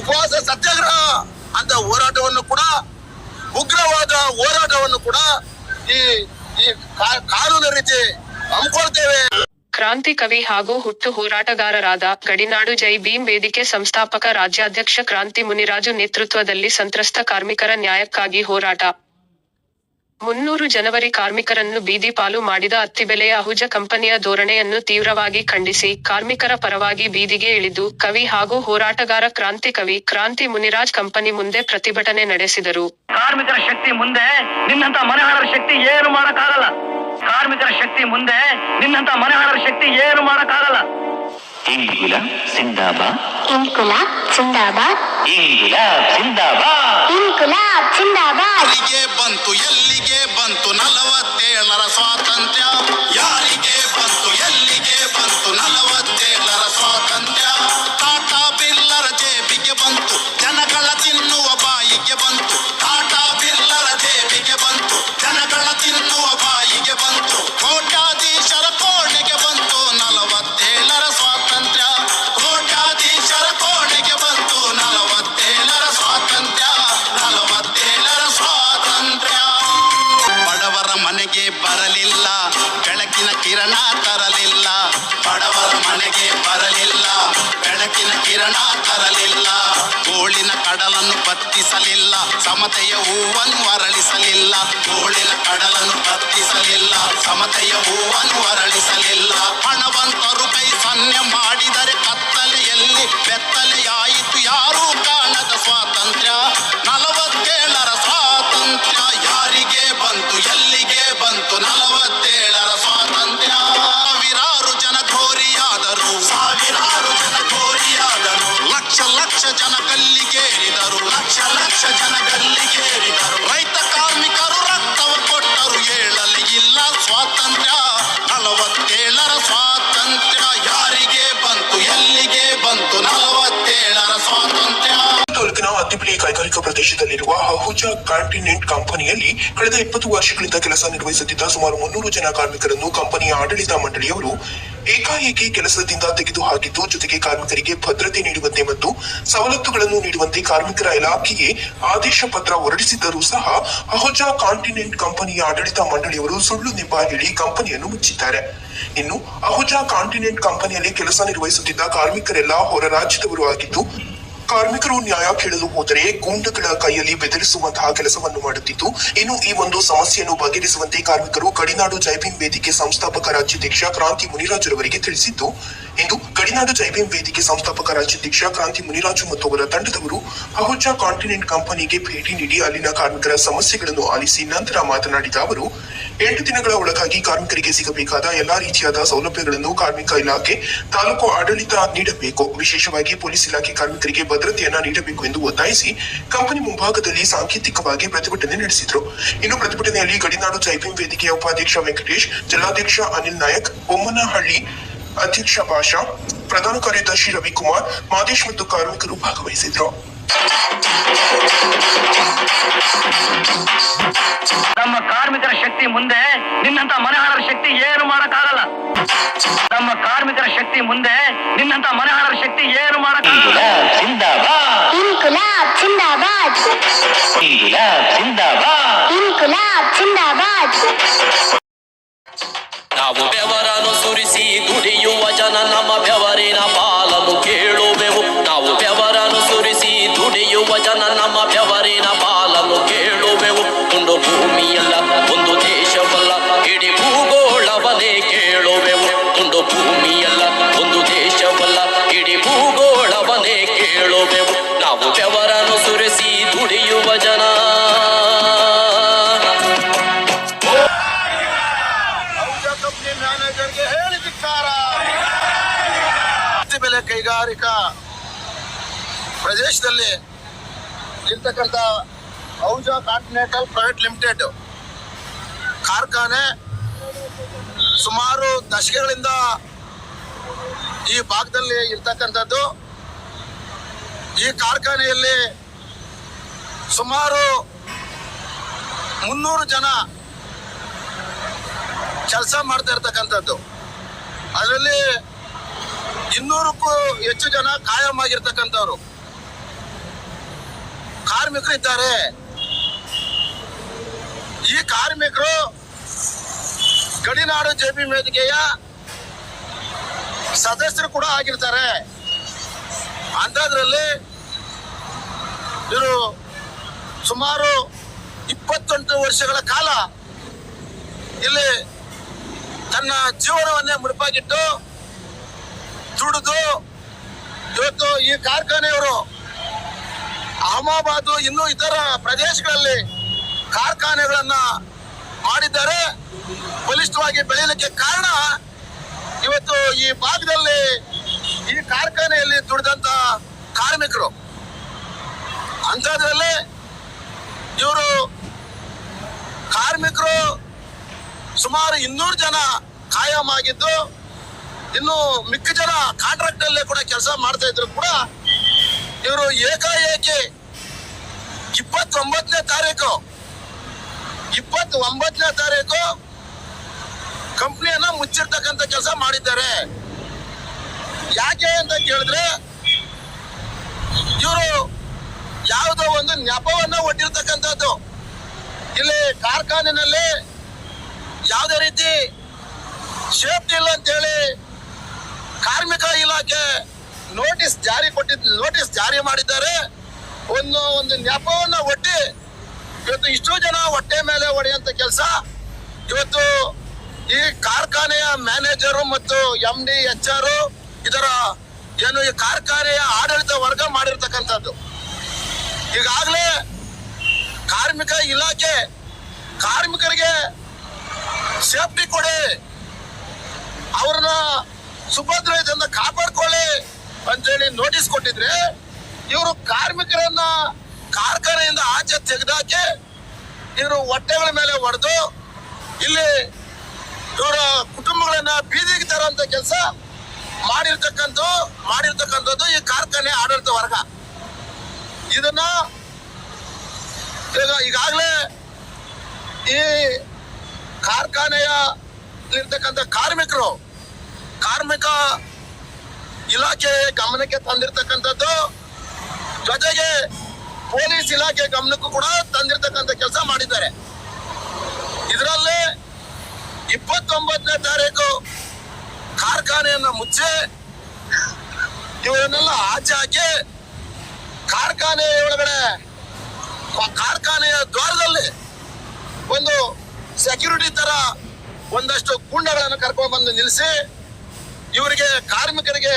ಉಪವಾಸ ಸತ್ಯಾಗ್ರಹ ಅಂತ ಹೋರಾಟವನ್ನು ಕೂಡ, ಉಗ್ರವಾದ ಹೋರಾಟವನ್ನು ಕೂಡ ಈ ಈ ಕಾನೂನು ರೀತಿ ಹಮ್ಮಿಕೊಳ್ತೇವೆ. ಕ್ರಾಂತಿ ಕವಿ ಹಾಗೂ ಹುಟ್ಟು ಹೋರಾಟಗಾರರಾದ ಗಡಿನಾಡು ಜೈ ಭೀಮ್ ವೇದಿಕೆ ಸಂಸ್ಥಾಪಕ ರಾಜ್ಯಾಧ್ಯಕ್ಷ ಕ್ರಾಂತಿ ಮುನಿರಾಜು ನೇತೃತ್ವದಲ್ಲಿ ಸಂತ್ರಸ್ತ ಕಾರ್ಮಿಕರ ನ್ಯಾಯಕ್ಕಾಗಿ ಹೋರಾಟ. ಮುನ್ನೂರು ಜನವರಿ ಕಾರ್ಮಿಕರನ್ನು ಬೀದಿ ಪಾಲು ಮಾಡಿದ ಅತ್ತಿಬೆಲೆಯ ಅಹುಜ ಕಂಪನಿಯ ಧೋರಣೆಯನ್ನು ತೀವ್ರವಾಗಿ ಖಂಡಿಸಿ ಕಾರ್ಮಿಕರ ಪರವಾಗಿ ಬೀದಿಗೆ ಇಳಿದು ಕವಿ ಹಾಗೂ ಹೋರಾಟಗಾರ ಕ್ರಾಂತಿ ಕವಿ ಕ್ರಾಂತಿ ಮುನಿರಾಜ್ ಕಂಪನಿ ಮುಂದೆ ಪ್ರತಿಭಟನೆ ನಡೆಸಿದರು. ಕಾರ್ಮಿಕರ ಶಕ್ತಿ ಮುಂದೆ ನಿನ್ನಂತ ಮನೆಹಾರರ ಶಕ್ತಿ ಏನು ಮಾಡಕ್ಕಾಗಲ್ಲ. ಕಾರ್ಮಿಕರ ಶಕ್ತಿ ಮುಂದೆ ನಿನ್ನಂತ ಮನೆಹಾರರ ಶಕ್ತಿ ಏನು ಮಾಡಕ್ಕಾಗಲ್ಲ. ಇಂಗುಲ ಸಿಂದಾಬಾದ್ ಇನ್ಕುಲಾಬ್ ಜಿಂದಾಬಾದ್ ಇಂಗುಲಾಬ್ ಸಿಂದಾಬಾದ್ ಇನ್ಕುಲಾಬ್ ಜಿಂದಾಬಾದ್ ಅಲ್ಲಿಗೆ ಬಂತು ಎಲ್ಲಿಗೆ ಬಂತು ನಲವತ್ತೇಳರ ಸ್ವಾತಂತ್ರ್ಯ? ಯಾರಿಗೆ ಬಂತು ಎಲ್ಲಿಗೆ ಬಂತು ನಲವತ್ತೇಳರ ಸ್ವಾತಂತ್ರ್ಯ? ಕಡಲನ್ನು ಬತ್ತಿಸಲಿಲ್ಲ ಸಮತೆಯ ಹೂವನ್ನು ಅರಳಿಸಲಿಲ್ಲ. ಗೋಳಿನ ಕಡಲನ್ನು ಹತ್ತಿಸಲಿಲ್ಲ ಸಮತೆಯ ಹೂವನ್ನು ಅರಳಿಸಲಿಲ್ಲ ಅತ್ತಿಬೆಲೆ ಕೈಗಾರಿಕಾ ಪ್ರದೇಶದಲ್ಲಿರುವ ಅಹುಜಾ ಕಾಂಟಿನೆಂಟ್ ಕಂಪನಿಯಲ್ಲಿ ಕಳೆದ ಇಪ್ಪತ್ತು ವರ್ಷಗಳಿಂದ ಕೆಲಸ ನಿರ್ವಹಿಸುತ್ತಿದ್ದ ಸುಮಾರು ಮುನ್ನೂರು ಜನ ಕಾರ್ಮಿಕರನ್ನು ಕಂಪನಿಯ ಆಡಳಿತ ಮಂಡಳಿಯವರು ಏಕಾಏಕಿ ಕೆಲಸದಿಂದ ತೆಗೆದುಹಾಕಿದ್ದು, ಜೊತೆಗೆ ಕಾರ್ಮಿಕರಿಗೆ ಭದ್ರತೆ ನೀಡುವಂತೆ ಮತ್ತು ಸವಲತ್ತುಗಳನ್ನು ನೀಡುವಂತೆ ಕಾರ್ಮಿಕರ ಇಲಾಖೆಗೆ ಆದೇಶ ಪತ್ರ ಹೊರಡಿಸಿದ್ದರೂ ಸಹ ಅಹುಜಾ ಕಾಂಟಿನೆಂಟ್ ಕಂಪನಿಯ ಆಡಳಿತ ಮಂಡಳಿಯವರು ಸುಳ್ಳು ನೆಪ ಹೇಳಿ ಕಂಪನಿಯನ್ನು ಮುಚ್ಚಿದ್ದಾರೆ. ಇನ್ನು ಅಹುಜಾ ಕಾಂಟಿನೆಂಟ್ ಕಂಪನಿಯಲ್ಲಿ ಕೆಲಸ ನಿರ್ವಹಿಸುತ್ತಿದ್ದ ಕಾರ್ಮಿಕರೆಲ್ಲ ಹೊರ ರಾಜ್ಯದವರು ಆಗಿದ್ದು ಕಾರ್ಮಿಕರು ನ್ಯಾಯ ಕೇಳಲು ಹೋದರೆ ಗೂಂಡಗಳ ಕೈಯಲ್ಲಿ ಬೆದರಿಸುವಂತಹ ಕೆಲಸವನ್ನು ಮಾಡುತ್ತಿದ್ದು, ಇನ್ನು ಈ ಒಂದು ಸಮಸ್ಯೆಯನ್ನು ಬಗೆಹರಿಸುವಂತೆ ಕಾರ್ಮಿಕರು ಗಡಿನಾಡು ಜೈಭೀಮ್ ವೇದಿಕೆ ಸಂಸ್ಥಾಪಕ ರಾಜ್ಯಾಧ್ಯಕ್ಷ ಕ್ರಾಂತಿ ಮುನಿರಾಜರವರಿಗೆ ತಿಳಿಸಿದ್ದು ಇಂದು ಗಡಿನಾಡು ಜೈಭೀಮ್ ವೇದಿಕೆ ಸಂಸ್ಥಾಪಕ ರಾಜ್ಯಾಧ್ಯಕ್ಷ ಕ್ರಾಂತಿ ಮುನಿರಾಜು ಮತ್ತು ಅವರ ತಂಡದವರು ಅಹುಜಾ ಕಾಂಟಿನೆಂಟ್ ಕಂಪನಿಗೆ ಭೇಟಿ ನೀಡಿ ಅಲ್ಲಿನ ಕಾರ್ಮಿಕರ ಸಮಸ್ಯೆಗಳನ್ನು ಆಲಿಸಿ ನಂತರ ಮಾತನಾಡಿದ ಅವರು, ಎಂಟು ದಿನಗಳ ಒಳಗಾಗಿ ಕಾರ್ಮಿಕರಿಗೆ ಸಿಗಬೇಕಾದ ಎಲ್ಲಾ ರೀತಿಯಾದ ಸೌಲಭ್ಯಗಳನ್ನು ಕಾರ್ಮಿಕ ಇಲಾಖೆ ತಾಲೂಕು ಆಡಳಿತ ನೀಡಬೇಕು. ವಿಶೇಷವಾಗಿ ಪೊಲೀಸ್ ಇಲಾಖೆ ಕಾರ್ಮಿಕರಿಗೆ ಭದ್ರತೆಯನ್ನ ನೀಡಬೇಕು ಎಂದು ಒತ್ತಾಯಿಸಿ ಕಂಪನಿ ಮುಂಭಾಗದಲ್ಲಿ ಸಾಂಕೇತಿಕವಾಗಿ ಪ್ರತಿಭಟನೆ ನಡೆಸಿದರು. ಇನ್ನು ಪ್ರತಿಭಟನೆಯಲ್ಲಿ ಗಡಿನಾಡು ಜೈಭೀಮ್ ವೇದಿಕೆಯ ಉಪಾಧ್ಯಕ್ಷ ವೆಂಕಟೇಶ್, ಜಿಲ್ಲಾಧ್ಯಕ್ಷ ಅನಿಲ್ ನಾಯಕ್, ಬೊಮ್ಮನಹಳ್ಳಿ ಅಧ್ಯಕ್ಷ ಭಾಷಾ ಪ್ರಧಾನ ಕಾರ್ಯದರ್ಶಿ ರವಿಕುಮಾರ್ ಮಾದೇಶ್ ಮತ್ತು ಕಾರ್ಮಿಕರು ಭಾಗವಹಿಸಿದ್ರು. ನಮ್ಮ ಕಾರ್ಮಿಕರ ಶಕ್ತಿ ಮುಂದೆ ನಿನ್ನಂತ ಮನೆಹಾರರ ಶಕ್ತಿ ಏನು ಮಾಡಕ್ಕಾಗಲ್ಲ. ನಮ್ಮ ಕಾರ್ಮಿಕರ ಶಕ್ತಿ ಮುಂದೆ ನಿನ್ನಂತ ಮನೆಹಾರರ ಶಕ್ತಿ ಏನು ಮಾಡಕ್ಕಾಗಲ್ಲ. ನಾವು ಬೆವರನ್ನು सी दुरी नम व्यवरेण ना ಪ್ರದೇಶದಲ್ಲಿ ಇರ್ತಕ್ಕಂಥ ಔಜಾ ಕಾಂಟಿನೆಂಟಲ್ ಪ್ರೈವೇಟ್ ಲಿಮಿಟೆಡ್ ಕಾರ್ಖಾನೆ ಸುಮಾರು ದಶಕಗಳಿಂದ ಈ ಭಾಗದಲ್ಲಿ ಇರ್ತಕ್ಕಂಥದ್ದು. ಈ ಕಾರ್ಖಾನೆಯಲ್ಲಿ ಸುಮಾರು ಮುನ್ನೂರು ಜನ ಕೆಲಸ ಮಾಡ್ತಾ ಇರ್ತಕ್ಕಂಥದ್ದು. ಅದರಲ್ಲಿ ಇನ್ನೂರಕ್ಕೂ ಹೆಚ್ಚು ಜನ ಕಾಯಂ ಆಗಿರ್ತಕ್ಕಂಥವ್ರು. ಕಾರ್ಮಿಕರು ಇದ್ದಾರೆ ಈ ಕಾರ್ಮಿಕರು ಗಡಿನಾಡು ಜೆಪಿ ವೇದಿಕೆಯ ಸದಸ್ಯರು ಕೂಡ ಆಗಿರ್ತಾರೆ. ಅಂಥದ್ರಲ್ಲಿ ಇವರು ಸುಮಾರು ಇಪ್ಪತ್ತೆಂಟು ವರ್ಷಗಳ ಕಾಲ ಇಲ್ಲಿ ತನ್ನ ಜೀವನವನ್ನೇ ಮುಡಿಪಾಗಿಟ್ಟು ದುಡಿದು ಇವತ್ತು ಈ ಕಾರ್ಖಾನೆಯವರು ಅಹಮದಾಬಾದ್ ಇನ್ನೂ ಇತರ ಪ್ರದೇಶಗಳಲ್ಲಿ ಕಾರ್ಖಾನೆಗಳನ್ನ ಮಾಡಿದ್ದಾರೆ. ಬಲಿಷ್ಠವಾಗಿ ಬೆಳೆಯಲಿಕ್ಕೆ ಕಾರಣ ಇವತ್ತು ಈ ಭಾಗದಲ್ಲಿ ಈ ಕಾರ್ಖಾನೆಯಲ್ಲಿ ದುಡಿದಂತ ಕಾರ್ಮಿಕರು. ಅಂಥದ್ರಲ್ಲಿ ಇವರು ಕಾರ್ಮಿಕರು ಸುಮಾರು ಇನ್ನೂರು ಜನ ಕಾಯಂ ಆಗಿದ್ದು, ಇನ್ನು ಮಿಕ್ಕ ಜನ ಕಾಂಟ್ರಾಕ್ಟ್ ಅಲ್ಲೇ ಕೂಡ ಕೆಲಸ ಮಾಡ್ತಾ ಇದ್ರು ಕೂಡ ಇವರು ಏಕಾಏಕಿ ಇಪ್ಪತ್ತೊಂಬತ್ತನೇ ತಾರೀಕು ಇಪ್ಪತ್ ಒಂಬತ್ತನೇ ತಾರೀಕು ಕಂಪ್ನಿಯನ್ನ ಮುಚ್ಚಿರ್ತಕ್ಕಂಥ ಕೆಲಸ ಮಾಡಿದ್ದಾರೆ. ಯಾಕೆ ಅಂತ ಕೇಳಿದ್ರೆ, ಇವರು ಯಾವುದೋ ಒಂದು ನೆಪವನ್ನ ಒಡ್ಡಿರ್ತಕ್ಕಂಥದ್ದು. ಇಲ್ಲಿ ಕಾರ್ಖಾನೆನಲ್ಲಿ ಯಾವುದೇ ರೀತಿ ಸೇಫ್ಟಿ ಇಲ್ಲ ಅಂತೇಳಿ ಕಾರ್ಮಿಕ ಇಲಾಖೆ ನೋಟಿಸ್ ಜಾರಿ ಕೊಟ್ಟಿದ್ ನೋಟಿಸ್ ಜಾರಿ ಮಾಡಿದ್ದಾರೆ. ಒಂದು ಒಂದು ನೆಪವನ್ನ ಒಡ್ಡಿ, ಇವತ್ತು ಇಷ್ಟು ಜನ ಹೊಟ್ಟೆ ಮೇಲೆ ಹೊಡೆಯುವಂತ ಕೆಲಸ. ಇವತ್ತು ಈ ಕಾರ್ಖಾನೆಯ ಮ್ಯಾನೇಜರು ಮತ್ತು ಎಂ ಡಿ ಎಚ್ ಆರ್ ಇದರ ಏನು ಈ ಕಾರ್ಖಾನೆಯ ಆಡಳಿತ ವರ್ಗ ಮಾಡಿರ್ತಕ್ಕಂಥದ್ದು. ಈಗಾಗಲೇ ಕಾರ್ಮಿಕ ಇಲಾಖೆ, ಕಾರ್ಮಿಕರಿಗೆ ಸೇಫ್ಟಿ ಕೊಡಿ, ಅವ್ರನ್ನ ಸುಭದ್ರತೆಯಿಂದ ಕಾಪಾಡ್ಕೊಳ್ಳಿ. ಅಂತೇಳಿ ನೋಟಿಸ್ ಕೊಟ್ಟಿದ್ರೆ ಇವರು ಕಾರ್ಮಿಕರನ್ನ ಕಾರ್ಖಾನೆಯಿಂದ ಆಚೆ ತೆಗೆದಾಕಿ ಇವರು ಹೊಟ್ಟೆಗಳ ಮೇಲೆ ಹೊಡೆದು ಇಲ್ಲಿ ಇವರ ಕುಟುಂಬಗಳನ್ನ ಬೀದಿಗೆ ತರುವಂತ ಕೆಲಸ ಮಾಡಿರ್ತಕ್ಕಂಥ ಮಾಡಿರ್ತಕ್ಕಂಥದ್ದು ಈ ಕಾರ್ಖಾನೆ ಆಡಳಿತ ವರ್ಗ. ಇದನ್ನ ಈಗ ಈಗಾಗಲೇ ಈ ಕಾರ್ಖಾನೆಯ ಕಾರ್ಮಿಕರು, ಕಾರ್ಮಿಕ ಇಲಾಖೆ ಗಮನಕ್ಕೆ ತಂದಿರ್ತಕ್ಕಂಥದ್ದು, ಜೊತೆಗೆ ಪೊಲೀಸ್ ಇಲಾಖೆ ಗಮನಕ್ಕೂ ಕೂಡ ತಂದಿರ್ತಕ್ಕಂಥ ಕೆಲಸ ಮಾಡಿದ್ದಾರೆ. ಇದರಲ್ಲಿ ಇಪ್ಪತ್ತೊಂಬತ್ತನೇ ತಾರೀಕು ಕಾರ್ಖಾನೆಯನ್ನ ಮುಚ್ಚಿ ಇವರನ್ನೆಲ್ಲ ಆಚೆ ಹಾಕಿ ಕಾರ್ಖಾನೆ ಒಳಗಡೆ, ಕಾರ್ಖಾನೆಯ ದ್ವಾರದಲ್ಲಿ ಒಂದು ಸೆಕ್ಯೂರಿಟಿ ತರ ಒಂದಷ್ಟು ಗುಂಡಗಳನ್ನು ಕರ್ಕೊಂಡು ಬಂದು ನಿಲ್ಲಿಸಿ ಇವರಿಗೆ ಕಾರ್ಮಿಕರಿಗೆ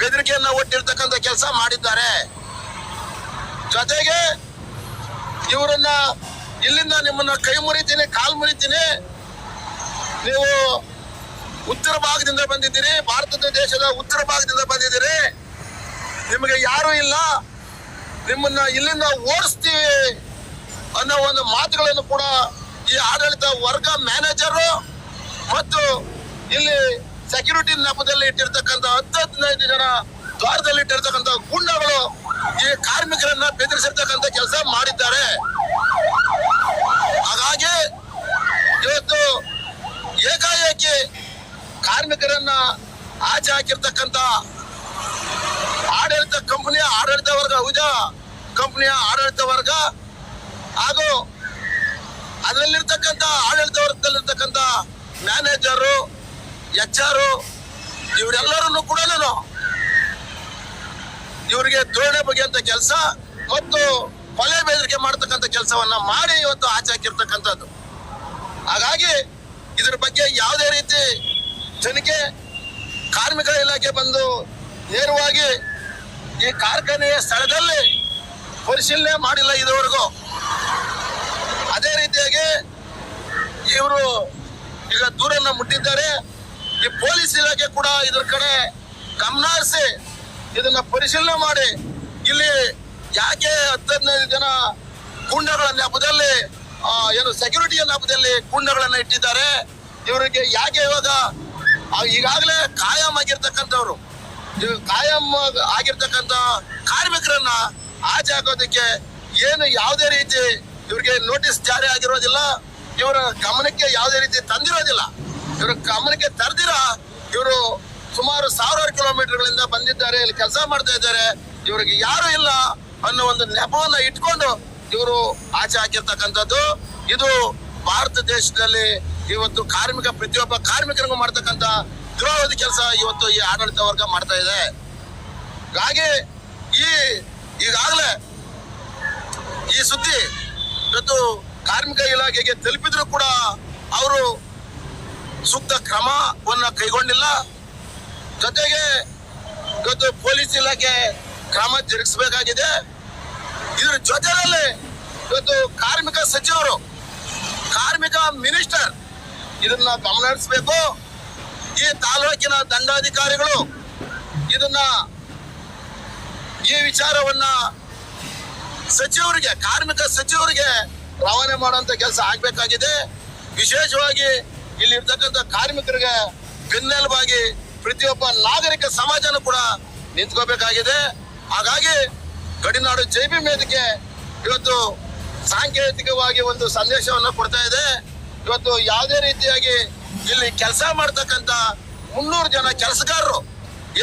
ಬೆದರಿಕೆಯನ್ನ ಒಟ್ಟಿರ್ತಕ್ಕಂಥ ಕೆಲಸ ಮಾಡಿದ್ದಾರೆ. ಜೊತೆಗೆ ಇವರನ್ನ ಇಲ್ಲಿಂದ ನಿಮ್ಮನ್ನ ಕೈ ಮುರಿತೀನಿ, ಕಾಲ್ ಮುರಿತೀನಿ. ನೀವು ಉತ್ತರ ಭಾಗದಿಂದ ಬಂದಿದ್ದೀರಿ, ಭಾರತದ ದೇಶದ ಉತ್ತರ ಭಾಗದಿಂದ ಬಂದಿದ್ದೀರಿ. ನಿಮಗೆ ಯಾರು ಇಲ್ಲ. ನಿಮ್ಮನ್ನ ಇಲ್ಲಿಂದ ಓಡಿಸ್ತೀವಿ ಅನ್ನೋ ಒಂದು ಮಾತುಗಳನ್ನು ಕೂಡ ಈ ಆಡಳಿತ ವರ್ಗ ಮ್ಯಾನೇಜರು ಮತ್ತು ಇಲ್ಲಿ ಸೆಕ್ಯೂರಿಟಿ ನೆಪದಲ್ಲಿ ಇಟ್ಟಿರ್ತಕ್ಕಂಥ ಹದಿನೈದು ಜನ ದ್ವಾರದಲ್ಲಿ ಇಟ್ಟಿರ್ತಕ್ಕಂಥ ಗುಂಡಗಳು ಈ ಕಾರ್ಮಿಕರನ್ನ ಬೆದರಿಸಿರ್ತಕ್ಕಂಥ ಕೆಲಸ ಮಾಡಿದ್ದಾರೆ. ಹಾಗಾಗಿ ಇವತ್ತು ಏಕಾಏಕಿ ಕಾರ್ಮಿಕರನ್ನ ಆಚೆ ಹಾಕಿರ್ತಕ್ಕಂಥ ಆಡಳಿತ ಕಂಪನಿಯ ಆಡಳಿತ ವರ್ಗ, ಉಜಾ ಕಂಪನಿಯ ಆಡಳಿತ ವರ್ಗ ಹಾಗೂ ಅದರಲ್ಲಿರ್ತಕ್ಕಂಥ ಆಡಳಿತ ವರ್ಗದಲ್ಲಿರ್ತಕ್ಕಂಥ ಮ್ಯಾನೇಜರು ಎಚ್ ಆರ್ ಇವರೆಲ್ಲರನ್ನು ಕೂಡ ಇವರಿಗೆ ಧೋರಣೆ ಅಂತ ಕೆಲಸ ಮತ್ತು ಕೊಲೆ ಬೆದರಿಕೆ ಮಾಡತಕ್ಕಂಥ ಕೆಲಸವನ್ನ ಮಾಡಿ ಇವತ್ತು ಆಚೆ ಹಾಗಾಗಿ ಇದ್ರ ಬಗ್ಗೆ ಯಾವುದೇ ರೀತಿ ಜನಕ್ಕೆ ಕಾರ್ಮಿಕ ಇಲಾಖೆ ಬಂದು ನೇರವಾಗಿ ಈ ಕಾರ್ಖಾನೆಯ ಸ್ಥಳದಲ್ಲಿ ಪರಿಶೀಲನೆ ಮಾಡಿಲ್ಲ ಇದುವರೆಗೂ. ಅದೇ ರೀತಿಯಾಗಿ ಇವರು ಈಗ ದೂರನ್ನ ಮುಟ್ಟಿದ್ದಾರೆ. ಈ ಪೊಲೀಸ್ ಇಲಾಖೆ ಕೂಡ ಇದ್ರ ಕಡೆ ಗಮನ ಹರಿಸಿ ಇದನ್ನ ಪರಿಶೀಲನೆ ಮಾಡಿ. ಇಲ್ಲಿ ಯಾಕೆ ಹದಿನೈದು ಜನ ಗುಂಡಗಳ ನೆಪದಲ್ಲಿ ಏನು ಸೆಕ್ಯೂರಿಟಿಯ ನೆಪದಲ್ಲಿ ಗುಂಡಗಳನ್ನ ಇಟ್ಟಿದ್ದಾರೆ, ಇವರಿಗೆ ಯಾಕೆ ಇವಾಗ ಈಗಾಗಲೇ ಕಾಯಂ ಆಗಿರ್ತಕ್ಕಂಥವ್ರು ಕಾಯಂ ಆಗಿರ್ತಕ್ಕಂಥ ಕಾರ್ಮಿಕರನ್ನ ಆಚೆ ಹಾಕೋದಕ್ಕೆ ಏನು ಯಾವುದೇ ರೀತಿ ಇವ್ರಿಗೆ ನೋಟಿಸ್ ಜಾರಿ ಆಗಿರೋದಿಲ್ಲ, ಇವರ ಗಮನಕ್ಕೆ ಯಾವುದೇ ರೀತಿ ತಂದಿರೋದಿಲ್ಲ. ಇವ್ರ ಗಮನಕ್ಕೆ ತರ್ದಿರ? ಇವರು ಸುಮಾರು ಸಾವಿರಾರು ಕಿಲೋಮೀಟರ್ಗಳಿಂದ ಬಂದಿದ್ದಾರೆ, ಇಲ್ಲಿ ಕೆಲಸ ಮಾಡ್ತಾ ಇದ್ದಾರೆ. ಇವರಿಗೆ ಯಾರು ಇಲ್ಲ ಅನ್ನೋ ಒಂದು ನೆಪವನ್ನ ಇಟ್ಕೊಂಡು ಇವರು ಆಚೆ ಹಾಕಿರ್ತಕ್ಕಂಥದ್ದು. ಇದು ಭಾರತ ದೇಶದಲ್ಲಿ ಇವತ್ತು ಕಾರ್ಮಿಕ, ಪ್ರತಿಯೊಬ್ಬ ಕಾರ್ಮಿಕರಿಗೂ ಮಾಡ್ತಕ್ಕಂಥ ದ್ರೋಹದ ಕೆಲಸ ಇವತ್ತು ಈ ಆಡಳಿತ ವರ್ಗ ಮಾಡ್ತಾ ಇದೆ. ಹಾಗೆ ಈ ಈಗಾಗಲೇ ಈ ಸುದ್ದಿ ಇವತ್ತು ಕಾರ್ಮಿಕ ಇಲಾಖೆಗೆ ತಲುಪಿದ್ರು ಕೂಡ ಅವರು ಸೂಕ್ತ ಕ್ರಮವನ್ನ ಕೈಗೊಂಡಿಲ್ಲ. ಜೊತೆಗೆ ಇವತ್ತು ಪೊಲೀಸ್ ಇಲಾಖೆ ಕ್ರಮ ಜರುಗಿಸಬೇಕಾಗಿದೆ. ಇದ್ರ ಜೊತೆಯಲ್ಲಿ ಇವತ್ತು ಕಾರ್ಮಿಕ ಸಚಿವರು, ಕಾರ್ಮಿಕ ಮಿನಿಸ್ಟರ್ ಇದನ್ನ ಗಮನ ಹರಿಸಬೇಕು ಈ ತಾಲೂಕಿನ ದಂಡಾಧಿಕಾರಿಗಳು ಇದನ್ನ ಈ ವಿಚಾರವನ್ನ ಸಚಿವರಿಗೆ, ಕಾರ್ಮಿಕ ಸಚಿವರಿಗೆ ರವಾನೆ ಮಾಡುವಂತ ಕೆಲಸ ಆಗ್ಬೇಕಾಗಿದೆ. ವಿಶೇಷವಾಗಿ ಇಲ್ಲಿ ಇರ್ತಕ್ಕಂಥ ಕಾರ್ಮಿಕರಿಗೆ ಬೆನ್ನೆಲುಬಾಗಿ ಪ್ರತಿಯೊಬ್ಬ ನಾಗರಿಕ ಸಮಾಜನೂ ಕೂಡ ನಿಂತ್ಕೋಬೇಕಾಗಿದೆ. ಹಾಗಾಗಿ ಗಡಿನಾಡು ಜೈಬಿ ವೇದಿಕೆ ಇವತ್ತು ಸಾಂಕೇತಿಕವಾಗಿ ಒಂದು ಸಂದೇಶವನ್ನು ಕೊಡ್ತಾ ಇದೆ. ಇವತ್ತು ಯಾವುದೇ ರೀತಿಯಾಗಿ ಇಲ್ಲಿ ಕೆಲಸ ಮಾಡ್ತಕ್ಕಂಥ ಮುನ್ನೂರು ಜನ ಕೆಲಸಗಾರರು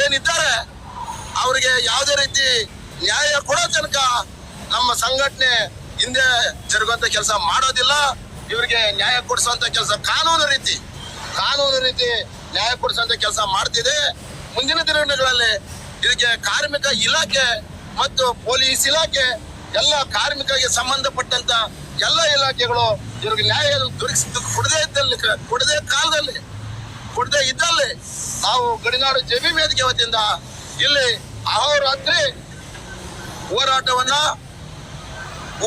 ಏನಿದ್ದಾರೆ, ಅವರಿಗೆ ಯಾವುದೇ ರೀತಿ ನ್ಯಾಯ ಕೊಡೋ ತನಕ ನಮ್ಮ ಸಂಘಟನೆ ಹಿಂದೆ ಜರುಗುವಂತ ಕೆಲಸ ಮಾಡೋದಿಲ್ಲ. ಇವರಿಗೆ ನ್ಯಾಯ ಕೊಡಿಸುವಂತ ಕೆಲಸ ಕಾನೂನು ರೀತಿ ಕಾನೂನು ರೀತಿ ನ್ಯಾಯ ಕೊಡಿಸುವಂತ ಕೆಲಸ ಮಾಡ್ತಿದೆ. ಮುಂದಿನ ದಿನಗಳಲ್ಲಿ ಇದಕ್ಕೆ ಕಾರ್ಮಿಕ ಇಲಾಖೆ ಮತ್ತು ಪೊಲೀಸ್ ಇಲಾಖೆ, ಎಲ್ಲ ಕಾರ್ಮಿಕರಿಗೆ ಸಂಬಂಧಪಟ್ಟಂತ ಎಲ್ಲ ಇಲಾಖೆಗಳು ಇವ್ರಿಗೆ ನ್ಯಾಯ ದೊರಕಿಸ, ಕೊಡದೇ ಇದ್ದಲ್ಲಿ, ಕೊಡದೇ ಕಾಲದಲ್ಲಿ, ಕೊಡದೇ ಇದ್ದಲ್ಲಿ ನಾವು ಗಡಿನಾಡು ಜಬಿ ವೇದಿಕೆ ವತಿಯಿಂದ ಇಲ್ಲಿ ಅಹೋರಾತ್ರಿ ಹೋರಾಟವನ್ನ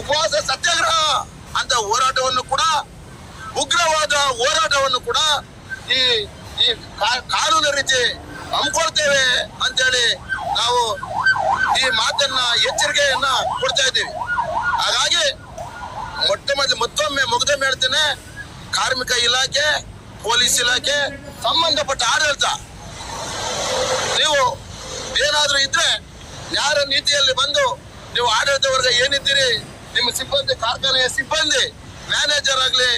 ಉಪವಾಸ ಸತ್ಯಾಗ್ರಹ ಅಂತ ಹೋರಾಟವನ್ನು ಕೂಡ, ಉಗ್ರವಾದ ಹೋರಾಟವನ್ನು ಕೂಡ ಈ ಈ ಕಾನೂನು ರೀತಿ ಹಮ್ಮಿಕೊಳ್ತೇವೆ ಅಂತೇಳಿ ನಾವು ಈ ಮಾತನ್ನ ಎಚ್ಚರಿಕೆಯನ್ನ ಕೊಡ್ತಾ ಇದ್ದೀವಿ. ಹಾಗಾಗಿ ಮೊಟ್ಟ ಮೊದಲು ಮತ್ತೊಮ್ಮೆ ಮುಗ್ದೊಮ್ಮೆ ಹೇಳ್ತೇನೆ, ಕಾರ್ಮಿಕ ಇಲಾಖೆ, ಪೊಲೀಸ್ ಇಲಾಖೆ, ಸಂಬಂಧಪಟ್ಟ ಆಡಳಿತ, ನೀವು ಏನಾದರೂ ಇದ್ರೆ ನ್ಯಾಯ ನೀತಿಯಲ್ಲಿ ಬಂದು ನೀವು ಆಡಳಿತ ವರ್ಗ ಏನಿದ್ದೀರಿ ನಿಮ್ಮ ಸಿಬ್ಬಂದಿ ಕಾರ್ಖಾನೆಯ ಸಿಬ್ಬಂದಿ ಮ್ಯಾನೇಜರ್ ಆಗಲಿ,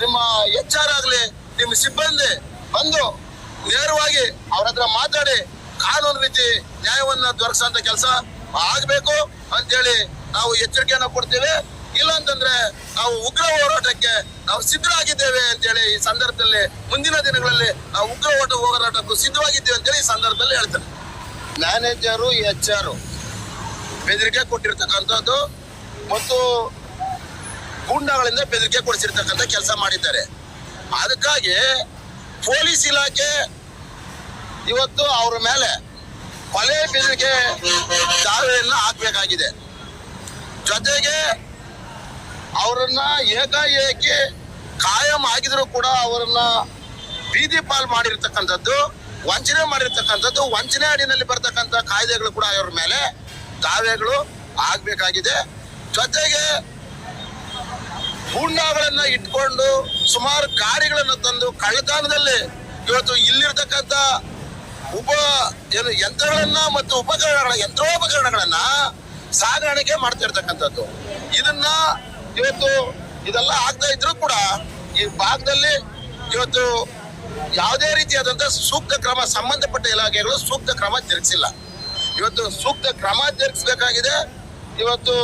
ನಿಮ್ಮ ಎಚ್ ಆರ್ ಆಗ್ಲಿ, ನಿಮ್ಮ ಸಿಬ್ಬಂದಿ ಬಂದು ನೇರವಾಗಿ ಅವ್ರ ಹತ್ರ ಮಾತಾಡಿ ಕಾನೂನು ರೀತಿ ನ್ಯಾಯವನ್ನ ದೊರಕಿಸುವಂತ ಕೆಲಸ ಆಗ್ಬೇಕು ಅಂತೇಳಿ ನಾವು ಎಚ್ಚರಿಕೆಯನ್ನ ಕೊಡ್ತೇವೆ. ಇಲ್ಲ ಅಂತಂದ್ರೆ ನಾವು ಉಗ್ರ ಹೋರಾಟಕ್ಕೆ ನಾವು ಸಿದ್ಧರಾಗಿದ್ದೇವೆ ಅಂತೇಳಿ ಈ ಸಂದರ್ಭದಲ್ಲಿ ಮುಂದಿನ ದಿನಗಳಲ್ಲಿ ನಾವು ಉಗ್ರ ಹೋರಾಟ ಹೋರಾಟಕ್ಕೂ ಸಿದ್ಧವಾಗಿದ್ದೇವೆ ಅಂತೇಳಿ ಈ ಸಂದರ್ಭದಲ್ಲಿ ಹೇಳ್ತೇನೆ. ಮ್ಯಾನೇಜರು ಎಚ್ ಆರ್ ಬೆದರಿಕೆ ಕೊಟ್ಟಿರ್ತಕ್ಕಂಥದ್ದು ಮತ್ತು ಗೂಂಡಾಗಳಿಂದ ಬೆದರಿಕೆ ಕೊಡಿಸಿರ್ತಕ್ಕಂಥ ಕೆಲಸ ಮಾಡಿದ್ದಾರೆ. ಅದಕ್ಕಾಗಿ ಪೊಲೀಸ್ ಇಲಾಖೆ ಇವತ್ತು ಅವರ ಮೇಲೆ ಕೊಲೆ ಬೆದರಿಕೆ ದಾವೆಯನ್ನ ಹಾಕಬೇಕಾಗಿದೆ. ಜೊತೆಗೆ ಅವರನ್ನ ಏಕಾಏಕಿ ಕಾಯಂ ಆಗಿದ್ರು ಕೂಡ ಅವರನ್ನ ಬೀದಿ ಪಾಲ್ ಮಾಡಿರ್ತಕ್ಕಂಥದ್ದು, ವಂಚನೆ ಮಾಡಿರ್ತಕ್ಕಂಥದ್ದು, ವಂಚನೆ ಅಡಿನಲ್ಲಿ ಬರ್ತಕ್ಕಂಥ ಕಾಯ್ದೆಗಳು ಕೂಡ ಅವರ ಮೇಲೆ ದಾವೆಗಳು ಆಗ್ಬೇಕಾಗಿದೆ. ಜೊತೆಗೆ ಹೂಂಡಾಗಳನ್ನ ಇಟ್ಕೊಂಡು ಸುಮಾರು ಗಾಡಿಗಳನ್ನ ತಂದು ಕಳ್ಳತನದಲ್ಲಿ ಇವತ್ತು ಇಲ್ಲಿರ್ತಕ್ಕಂಥ ಉಪ ಏನು ಯಂತ್ರಗಳನ್ನ ಮತ್ತು ಉಪಕರಣಗಳ ಯಂತ್ರೋಪಕರಣಗಳನ್ನ ಸಾಗಾಣಿಕೆ ಮಾಡ್ತಿರ್ತಕ್ಕಂಥದ್ದು. ಇದನ್ನ ಇವತ್ತು ಇದೆಲ್ಲ ಆಗ್ತಾ ಇದ್ರು ಕೂಡ ಈ ಭಾಗದಲ್ಲಿ ಇವತ್ತು ಯಾವುದೇ ರೀತಿಯಾದಂತ ಸೂಕ್ತ ಕ್ರಮ, ಸಂಬಂಧಪಟ್ಟ ಇಲಾಖೆಗಳು ಸೂಕ್ತ ಕ್ರಮ ಜರುಗಿಸಿಲ್ಲ. ಇವತ್ತು ಸೂಕ್ತ ಕ್ರಮ ಜರುಗಿಸಬೇಕಾಗಿದೆ. ಇವತ್ತು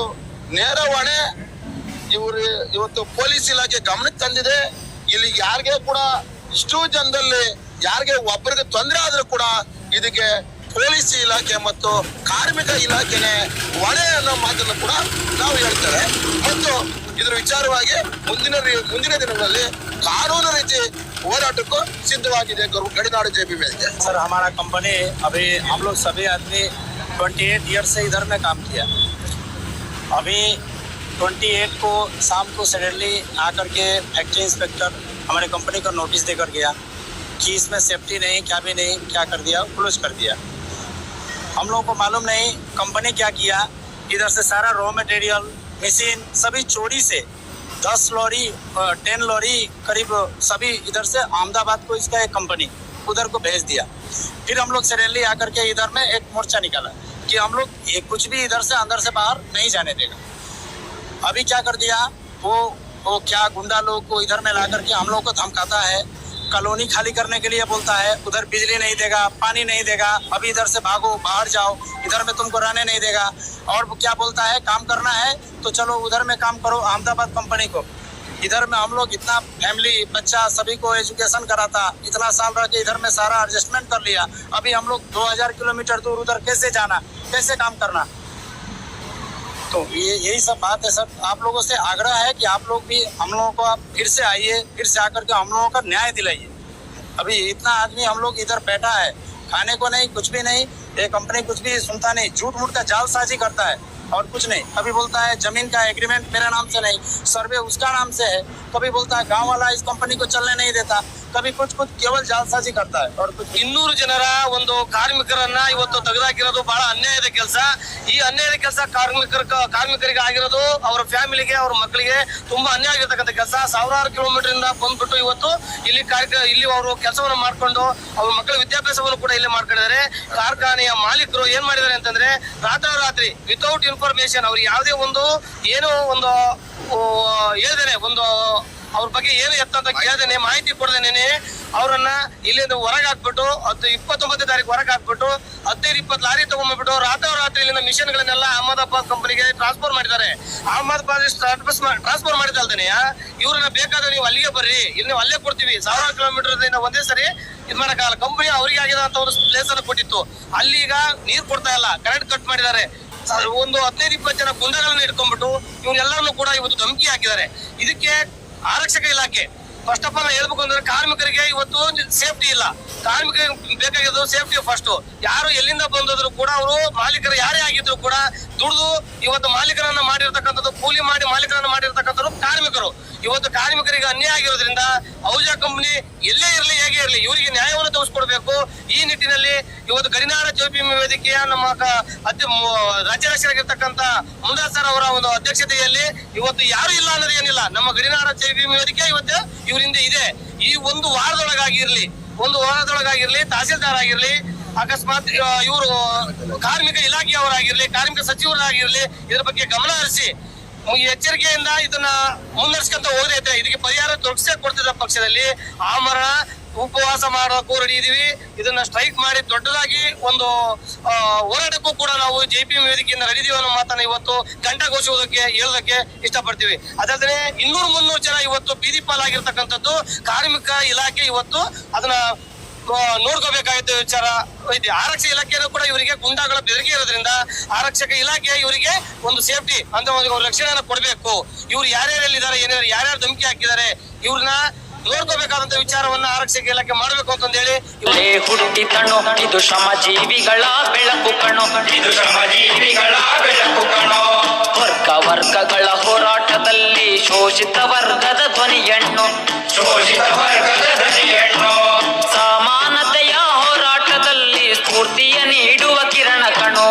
ನೇರ ಹೊಣೆ ಇವರು ಇವತ್ತು ಪೊಲೀಸ್ ಇಲಾಖೆ ಗಮನಕ್ಕೆ ತಂದಿದೆ ಇಲ್ಲಿ ಯಾರಿಗೆ ಕೂಡ ಇಷ್ಟು ಜನದಲ್ಲಿ ಯಾರಿಗೆ ಒಬ್ಬರಿಗೆ ತೊಂದರೆ ಆದ್ರೂ ಕೂಡ ಇದಕ್ಕೆ ಪೊಲೀಸ್ ಇಲಾಖೆ ಮತ್ತು ಕಾರ್ಮಿಕ ಇಲಾಖೆನೆ ಹೊಣೆ ಅನ್ನೋ ಮಾತನ್ನು ಕೂಡ ನಾವು ಹೇಳ್ತೇವೆ ಮತ್ತು ಇದ್ರ ವಿಚಾರವಾಗಿ ಮುಂದಿನ ರಿ- ಮುಂದಿನ ದಿನಗಳಲ್ಲಿ ಕಾನೂನು ರೀತಿ ಹೋರಾಟಕ್ಕೂ ಸಿದ್ಧವಾಗಿದೆ ಗರು- ಗಡಿನಾಡು ಜೆಪಿ ವೇದಿಕೆ सर हमारा कंपनी अभी हम लोग सभी आदमी 28 ईयर से इधर में काम किया अभी 28 को शाम को सडनली आकर के फैक्ट्री इंस्पेक्टर हमारे कंपनी को नोटिस देकर गया कि इसमें सेफ्टी नहीं, क्या भी नहीं, क्या कर दिया, क्लोज कर दिया। हम लोगों को मालूम नहीं कंपनी क्या किया, इधर से सारा रॉ मटेरियल मशीन सभी चोरी से दस लॉरी टेन लॉरी करीब सभी इधर से अहमदाबाद को इसका एक कंपनी उधर को भेज दिया। फिर हम लोग सरेली आकर के इधर में एक मोर्चा निकाला। कि हम लोग कुछ भी इधर से अंदर से बाहर नहीं जाने देगा। अभी क्या कर दिया? वो वो क्या गुंडा लोग को इधर में ला करके हम लोग को धमकाता है? कॉलोनी खाली करने के लिए बोलता है, उधर बिजली नहीं देगा, पानी नहीं देगा, अभी इधर से भागो, बाहर जाओ, इधर में तुमको रहने नहीं देगा। और क्या बोलता है, काम करना है तो चलो उधर में काम करो, अहमदाबाद कंपनी को। इधर में हम लोग इतना फैमिली बच्चा सभी को एजुकेशन करा था इतना साल रह के इधर में सारा एडजस्टमेंट कर लिया। अभी हम लोग 2000 किलोमीटर दूर उधर कैसे जाना, कैसे काम करना? तो ये, यही सब बात है सर। आप लोगों से आग्रह है कि आप लोग भी हम लोगों को आप फिर से आइए, फिर से आकर के हम लोगों का न्याय दिलाइए। अभी इतना आदमी हम लोग इधर बैठा है। खाने को नहीं, कुछ भी नहीं ये कंपनी कुछ भी सुनता नहीं झूठ मूठ का जालसाजी करता है। और कुछ नहीं। अभी बोलता है, ज़मीन का एग्रीमेंट मेरा नाम से नहीं सर्वे उसका नाम से है। कभी बोलता है गांव वाला इस कंपनी को चलने नहीं देता कभी कुछ कुछ केवल जालसाजी करता है और कुछ ಇನ್ನೂರು ಜನರ ಒಂದು ಕಾರ್ಮಿಕರನ್ನ ಇವತ್ತು ತೆಗೆದಾಕಿರೋದು ಬಹಳ ಅನ್ಯಾಯದ ಕೆಲಸ ಈ ಅನ್ಯಾಯದ ಕೆಲಸ ಕಾರ್ಮಿಕರ ಕಾರ್ಮಿಕರಿಗೆ ಆಗಿರೋದು ಅವರ ಫ್ಯಾಮಿಲಿಗೆ ಅವ್ರ ಮಕ್ಕಳಿಗೆ ತುಂಬಾ ಅನ್ಯಾಯ ಆಗಿರ್ತಕ್ಕಂಥ ಕೆಲಸ ಸಾವಿರಾರು ಕಿಲೋಮೀಟರ್ ಇಂದ ಬಂದ್ಬಿಟ್ಟು ಇವತ್ತು ಇಲ್ಲಿ ಕಾರ್ಯ ಇಲ್ಲಿ ಅವರು ಕೆಲಸವನ್ನು ಮಾಡ್ಕೊಂಡು ಅವ್ರ ಮಕ್ಕಳ ವಿದ್ಯಾಭ್ಯಾಸವನ್ನು ಕೂಡ ಇಲ್ಲೇ ಮಾಡ್ಕೊಂಡಿದ್ದಾರೆ ಕಾರ್ಖಾನೆಯ ಮಾಲೀಕರು ಏನ್ ಮಾಡಿದ್ದಾರೆ ಅಂತಂದ್ರೆ ರಾತ್ರಿ ವಿತೌಟ್ ಇನ್ಫಾರ್ಮೇಶನ್ ಅವ್ರಿಗೆ ಯಾವುದೇ ಒಂದು ಏನೋ ಒಂದು ಓ, ಹೇಳ್ದೇನೆ, ಒಂದು ಅವ್ರ ಬಗ್ಗೆ ಏನು ಎತ್ತ ಅಂತ ಕೇಳ್ದೇನೆ, ಮಾಹಿತಿ ಕೊಡ್ದೇನೆ. ಅವರನ್ನ ಇಲ್ಲಿಂದ ಹೊರಗೆ ಹಾಕ್ಬಿಟ್ಟು ಹತ್ತು, ಇಪ್ಪತ್ತೊಂಬತ್ತನೇ ತಾರೀಕು ಹೊರಗೆ ಹಾಕ್ಬಿಟ್ಟು ಹದಿನೈದು, ಇಪ್ಪತ್ತು ಲಾರಿ ತಗೊಂಡ್ಬಿಟ್ಟು ರಾತ್ರಿ ಇಲ್ಲಿಂದ ಮಿಷನ್ಗಳನ್ನೆಲ್ಲ ಅಹಮದಾಬಾದ್ ಕಂಪನಿಗೆ ಟ್ರಾನ್ಸ್ಫರ್ ಮಾಡಿದ್ದಾರೆ. ಅಹಮದಾಬಾದ್ ಟ್ರಾನ್ಸ್ಫರ್ ಮಾಡಿದಲ್ದೇನೆ ಇವ್ರನ್ನ ಬೇಕಾದ್ರೆ ನೀವು ಅಲ್ಲಿಗೆ ಬರ್ರಿ. ಇಲ್ಲಿ ನೀವು ಅಲ್ಲೇ ಕೊಡ್ತೀವಿ. ಸಾವಿರಾರು ಕಿಲೋಮೀಟರ್ ಒಂದೇ ಸರಿ ಇದು ಮಾಡಕ್ಕಾಗಲ್ಲ. ಕಂಪನಿ ಅವರಿಗೆ ಆಗಿದೆ ಅಂತ ಒಂದು ಪ್ಲೇಸ್ ಅನ್ನು ಕೊಟ್ಟಿತ್ತು. ಅಲ್ಲಿ ಈಗ ನೀರು ಕೊಡ್ತಾ ಇಲ್ಲ. ಕರೆಂಟ್ ಕಟ್ ಮಾಡಿದ್ದಾರೆ. ಒಂದು ಹದಿನೈದು, ಇಪ್ಪತ್ತು ಜನ ಗುಂಡಗಳನ್ನ ಇಟ್ಕೊಂಡ್ಬಿಟ್ಟು ಇವ್ರೆಲ್ಲರನ್ನು ಕೂಡ ಇವತ್ತು ಧಮಕಿ ಹಾಕಿದ್ದಾರೆ. ಇದಕ್ಕೆ ಆರಕ್ಷಕ ಇಲಾಖೆ ಫಸ್ಟ್ ಆಫ್ ಆಲ್ ಹೇಳ್ಬೇಕು ಅಂದ್ರೆ ಕಾರ್ಮಿಕರಿಗೆ ಇವತ್ತು ಸೇಫ್ಟಿ ಇಲ್ಲ. ಕಾರ್ಮಿಕರಿಗೆ ಬೇಕಾಗಿರೋದು ಸೇಫ್ಟಿ ಫಸ್ಟ್ ಯಾರು ಎಲ್ಲಿಂದ ಬಂದಿದ್ರು ಕೂಡ ಅವರು ಮಾಲೀಕರು ಯಾರೇ ಆಗಿದ್ರು ಕೂಡ ದುಡಿದು ಇವತ್ತು ಮಾಲೀಕರನ್ನ ಮಾಡಿರ್ತಕ್ಕಂಥದ್ದು, ಕೂಲಿ ಮಾಡಿ ಮಾಲೀಕರನ್ನ ಮಾಡಿರ್ತಕ್ಕಂಥದ್ದು ಕಾರ್ಮಿಕರು. ಇವತ್ತು ಕಾರ್ಮಿಕರಿಗೆ ಅನ್ಯಾಯ ಆಗಿರೋದ್ರಿಂದ ಔಜಾ ಕಂಪನಿ ಎಲ್ಲೇ ಇರಲಿ, ಹೇಗೆ ಇರಲಿ, ಇವರಿಗೆ ನ್ಯಾಯವನ್ನು ತೋರಿಸ್ಕೊಡ್ಬೇಕು. ಈ ನಿಟ್ಟಿನಲ್ಲಿ ಇವತ್ತು ಗರಿನಾರ ಜೋಪಿ ವೇದಿಕೆಯ ನಮ್ಮ ಕ- ಅಧ್ಯ ಮು- ರಾಜ್ಯಾಧ್ಯಕ್ಷರಾಗಿರ್ತಕ್ಕಂಥ ಮುಂದಾಸ್ ಸರ್ ಅವರ ಒಂದು ಅಧ್ಯಕ್ಷತೆಯಲ್ಲಿ ಇವತ್ತು ಯಾರು ಇಲ್ಲ ಅನ್ನೋದು ಏನಿಲ್ಲ. ನಮ್ಮ ಗಡಿನಾಡ ಜೋಪಿ ವೇದಿಕೆ ಇವತ್ತು ಇವರಿಂದ ಇದೆ. ಈ ಒಂದು ವಾರದೊಳಗಾಗಿರ್ಲಿ ಒಂದು ವಾರದೊಳಗಾಗಿರ್ಲಿ ತಹಸೀಲ್ದಾರ್ ಆಗಿರ್ಲಿ ಅಕಸ್ಮಾತ್ ಇವರು ಕಾರ್ಮಿಕ ಇಲಾಖೆಯವರಾಗಿರ್ಲಿ, ಕಾರ್ಮಿಕ ಸಚಿವರಾಗಿರ್ಲಿ, ಇದ್ರ ಬಗ್ಗೆ ಗಮನ ಹರಿಸಿ ಎಚ್ಚರಿಕೆಯಿಂದ ಇದನ್ನ ಮುನ್ನಡೆಸ್ಕೊಂತ ಹೋದ್ರೆ ಐತೆ ಇದಕ್ಕೆ ಪರಿಹಾರ ದೊರಕಿಸೇ ಕೊಡ್ತಿದ್ದ ಪಕ್ಷದಲ್ಲಿ. ಆಮರಣ, ಉಪವಾಸ ಮಾಡೋಕ್ಕೂ ರೆಡಿ ಇದೀವಿ. ಇದನ್ನ ಸ್ಟ್ರೈಕ್ ಮಾಡಿ ದೊಡ್ಡದಾಗಿ ಒಂದು ಹೋರಾಟಕ್ಕೂ ಕೂಡ ನಾವು ಜೆ ಪಿ ವೇದಿಕೆಯಿಂದ ನಡೆದೀವಿ ಅನ್ನೋ ಮಾತನ್ನ ಇವತ್ತು ಘಂಟಾಘೋಷಿಸೋದಕ್ಕೆ ಹೇಳೋದಕ್ಕೆ ಇಷ್ಟಪಡ್ತೀವಿ. ಅದಲ್ಲದೆ ಇನ್ನೂರು ಮುನ್ನೂರು ಜನ ಇವತ್ತು ಬೀದಿ ಪಾಲಾಗಿರ್ತಕ್ಕಂಥದ್ದು ಕಾರ್ಮಿಕ ಇಲಾಖೆ ಇವತ್ತು ಅದನ್ನ ನೋಡ್ಕೋಬೇಕಾಗಿತ್ತು ವಿಚಾರ. ಇದೆ ಆರಕ್ಷಕ ಇಲಾಖೆಯನ್ನು ಕೂಡ ಇವರಿಗೆ ಗುಂಡಾಗಳ ಬೆದರಿಕೆ ಇರೋದ್ರಿಂದ ಆರಕ್ಷಕ ಇಲಾಖೆ ಇವರಿಗೆ ಒಂದು ಸೇಫ್ಟಿ ಅಂತ ಒಂದು ರಕ್ಷಣೆಯನ್ನು ಕೊಡಬೇಕು. ಇವ್ರು ಯಾರ್ಯಾರೆಲ್ಲಿದ್ದಾರೆ ಏನಾದ್ರು ಯಾರ್ಯಾರು ಧಮಕಿ ಹಾಕಿದ್ದಾರೆ ಇವ್ರನ್ನ ನೋಡ್ಕೋಬೇಕಾದಂತ ವಿಚಾರವನ್ನ ಆರಕ್ಷಕ ಇಲಾಖೆ ಮಾಡ್ಬೇಕು ಅಂತಂದೇಳಿ ಹೇಳಿ ಹುಟ್ಟಿ ತಣ್ಣು ಇದು ಶ್ರಮ ಜೀವಿಗಳ ಬೆಳಕು ಕಣ್ಣು. ಇದು ಶ್ರಮ ಜೀವಿಗಳ ಬೆಳಕು ಕಣ್ಣು. ವರ್ಗ ವರ್ಗಗಳ ಹೋರಾಟದಲ್ಲಿ ಶೋಷಿತ ವರ್ಗದ ಧ್ವನಿಯಣ್ಣು ಶೋಷಿತ ವರ್ಗದ ಧ್ವನಿಯಣ್ಣು ಮಾನತೆಯ ಹೋರಾಟದಲ್ಲಿ ಸ್ಫೂರ್ತಿಯ ನೀಡುವ ಕಿರಣ ಕಣೋ.